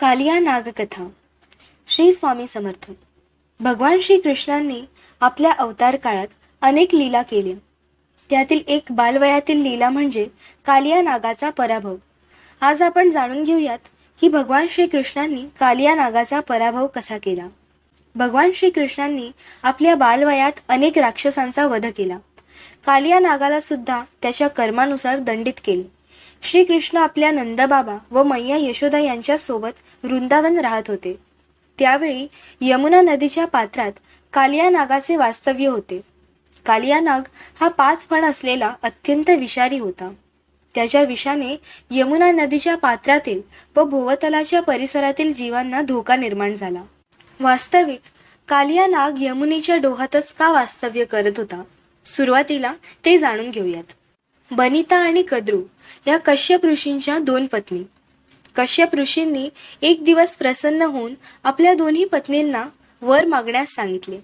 कालिया नागकथा. श्री स्वामी समर्थ. भगवान श्री कृष्णांनी आपल्या अवतार काळात अनेक लीला केल्या. त्यातील एक बालवयातील लीला म्हणजे कालिया नागाचा पराभव. आज आपण जाणून घेऊयात की भगवान श्री कृष्णांनी कालिया नागाचा पराभव कसा केला. भगवान श्री कृष्णांनी आपल्या बालवयात अनेक राक्षसांचा वध केला. कालिया नागाला सुद्धा त्याच्या कर्मानुसार दंडित केले. श्रीकृष्ण आपल्या नंदबाबा व मैया यशोदा यांच्या सोबत वृंदावन राहत होते. त्यावेळी यमुना नदीच्या पात्रात कालिया नागाचे वास्तव्य होते. कालिया नाग हा पाच फण असलेला अत्यंत विषारी होता. त्याच्या विषाने यमुना नदीच्या पात्रातील व भोवतलाच्या परिसरातील जीवांना धोका निर्माण झाला. वास्तविक कालिया नाग यमुनेच्या डोहातच का वास्तव्य करत होता? सुरुवातीला ते जाणून घेऊयात. बनिता आणि कद्रू या कश्यप ऋषींच्या दोन पत्नी. कश्यप ऋषींनी एक दिवस प्रसन्न होऊन आपल्या दोन्ही पत्नींना वर मागण्यास सांगितले.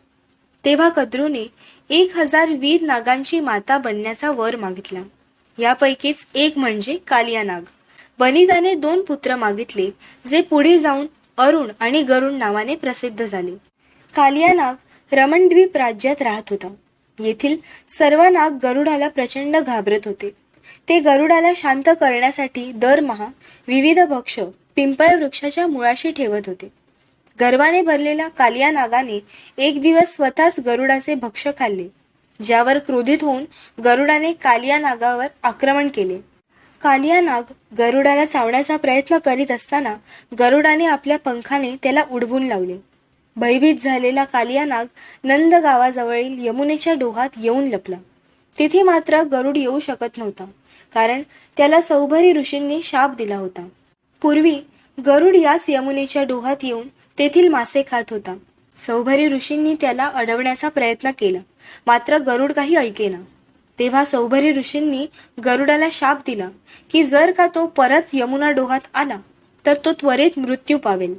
तेव्हा कद्रूने एक हजार वीर नागांची माता बनण्याचा वर मागितला. यापैकीच एक म्हणजे कालिया नाग. बनिताने दोन पुत्र मागितले जे पुढे जाऊन अरुण आणि गरुण नावाने प्रसिद्ध झाले. कालिया नाग रमणद्वीप राज्यात राहत होता. येथील सर्व नाग गरुडाला प्रचंड घाबरत होते. ते गरुडाला शांत करण्यासाठी दरमहा विविध भक्ष पिंपळ वृक्षाच्या मुळाशी ठेवत होते. गर्वाने भरलेल्या कालिया नागाने एक दिवस स्वतःच गरुडाचे भक्ष खाल्ले ज्यावर क्रोधित होऊन गरुडाने कालिया नागावर आक्रमण केले. कालिया नाग गरुडाला चावण्याचा प्रयत्न करीत असताना गरुडाने आपल्या पंखाने त्याला उडवून लावले. भयभीत झालेला कालिया नाग नंद गावाजवळील यमुनेच्या डोहात येऊन लपला. तिथे मात्र गरुड येऊ शकत नव्हता कारण त्याला सौभरी ऋषींनी शाप दिला होता. पूर्वी गरुड याच यमुनेच्या डोहात येऊन तेथील मासे खात होता. सौभरी ऋषींनी त्याला अडवण्याचा प्रयत्न केला मात्र गरुड काही ऐकेना. तेव्हा सौभरी ऋषींनी गरुडाला शाप दिला की जर का तो परत यमुना डोहात आला तर तो त्वरित मृत्यू पावेल.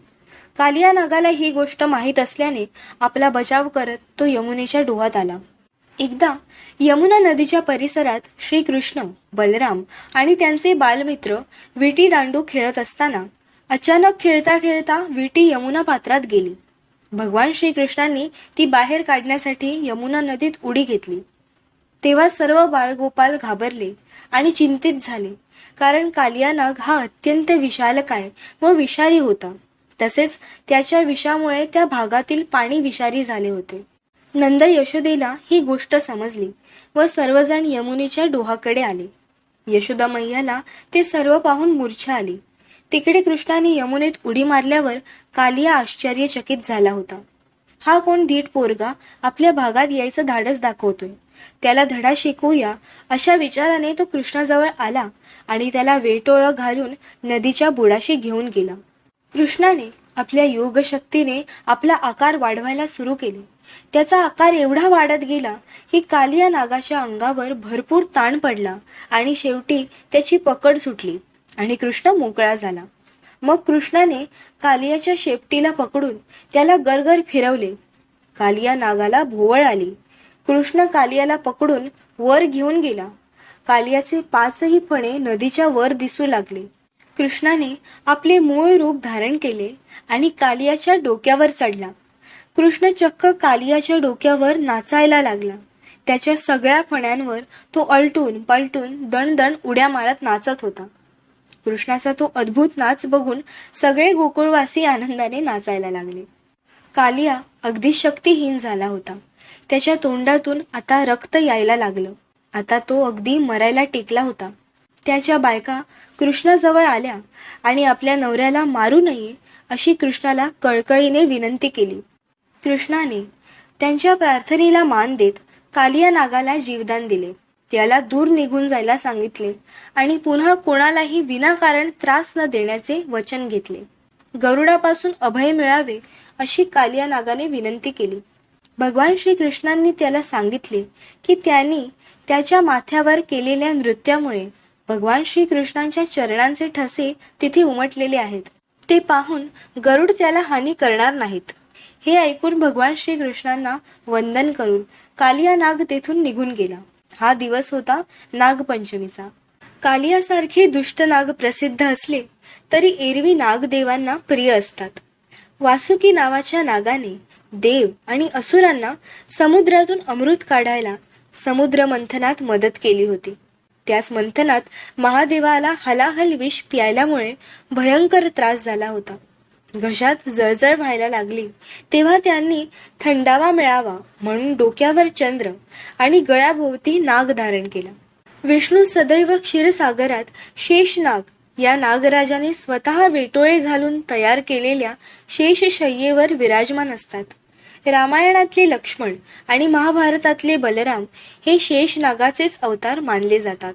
कालिया नागाला ही गोष्ट माहीत असल्याने आपला बचाव करत तो यमुनेच्या डोहात आला. एकदा यमुना नदीच्या परिसरात श्रीकृष्ण बलराम आणि त्यांचे बालमित्र विटी दांडू खेळत असताना अचानक खेळता खेळता विटी यमुना पात्रात गेली. भगवान श्रीकृष्णांनी ती बाहेर काढण्यासाठी यमुना नदीत उडी घेतली. तेव्हा सर्व बाळगोपाल घाबरले आणि चिंतित झाले कारण कालियानाग हा अत्यंत विशालकाय व विषारी होता. तसेच त्याच्या विषामुळे त्या भागातील पाणी विषारी झाले होते. नंद यशोदेला ही गोष्ट समजली व सर्वजण यमुनेच्या डोहाकडे आले. यशोदा मैयाला ते सर्व पाहून मूर्छा आली. तिकडे कृष्णाने यमुनेत उडी मारल्यावर कालिया आश्चर्यचकित झाला होता. हा कोण धीट पोरगा आपल्या भागात यायचं धाडस दाखवतोय. त्याला धडा शिकवूया अशा विचाराने तो कृष्णाजवळ आला आणि त्याला वेटोळं घालून नदीच्या बुडाशी घेऊन गेला. कृष्णाने आपल्या योगशक्तीने आपला आकार वाढवायला सुरू केले. त्याचा आकार एवढा वाढत गेला की कालिया नागाच्या अंगावर भरपूर ताण पडला आणि शेवटी त्याची पकड सुटली आणि कृष्ण मोकळा झाला. मग कृष्णाने कालियाच्या शेपटीला पकडून त्याला गरगर फिरवले. कालिया नागाला भोवळ आली. कृष्ण कालियाला पकडून वर घेऊन गेला. कालियाचे पाचही फणे नदीच्या वर दिसू लागले. कृष्णाने आपले मूळ रूप धारण केले आणि कालियाच्या डोक्यावर चढला. कृष्ण चक्क कालियाच्या डोक्यावर नाचायला लागला. त्याच्या सगळ्या फण्यांवर तो अलटून पलटून दणदण उड्या मारत नाचत होता. कृष्णाचा तो अद्भुत नाच बघून सगळे गोकुळवासी आनंदाने नाचायला लागले. कालिया अगदी शक्तिहीन झाला होता. त्याच्या तोंडातून आता रक्त यायला लागलं. आता तो अगदी मरायला टेकला होता. त्याच्या बायका कृष्णाजवळ आल्या आणि आपल्या नवऱ्याला मारू नये अशी कृष्णाला कळकळीने विनंती केली. कृष्णाने त्यांच्या प्रार्थनेला मान देत कालिया नागाला जीवदान दिले. त्याला दूर निघून जायला सांगितले आणि पुन्हा कोणालाही विनाकारण त्रास न देण्याचे वचन घेतले. गरुडापासून अभय मिळावे अशी कालिया नागाने विनंती केली. भगवान श्रीकृष्णांनी त्याला सांगितले की त्यांनी त्याच्या माथ्यावर केलेल्या नृत्यामुळे भगवान श्रीकृष्णांच्या चरणांचे ठसे तिथे उमटलेले आहेत. ते पाहून गरुड त्याला हानी करणार नाहीत. हे ऐकून भगवान श्रीकृष्णांना वंदन करून कालिया नाग तेथून निघून गेला. हा दिवस होता नागपंचमीचा. कालियासारखे दुष्ट नाग प्रसिद्ध असले तरी एरवी नागदेवांना प्रिय असतात. वासुकी नावाच्या नागाने देव आणि असुरांना समुद्रातून अमृत काढायला समुद्र मंथनात मदत केली होती. त्याच मंथनात महादेवाला हलाहल विष प्यायल्यामुळे भयंकर त्रास झाला होता. घशात जळजळ व्हायला लागली. तेव्हा त्यांनी थंडावा मिळावा म्हणून डोक्यावर चंद्र आणि गळ्याभोवती नाग धारण केला. विष्णू सदैव क्षीरसागरात शेषनाग या नागराजाने स्वतः वेटोळे घालून तयार केलेल्या शेषशय्येवर विराजमान असतात. रामायणातले लक्ष्मण आणि महाभारतातले बलराम हे शेषनागाचेच अवतार मानले जातात.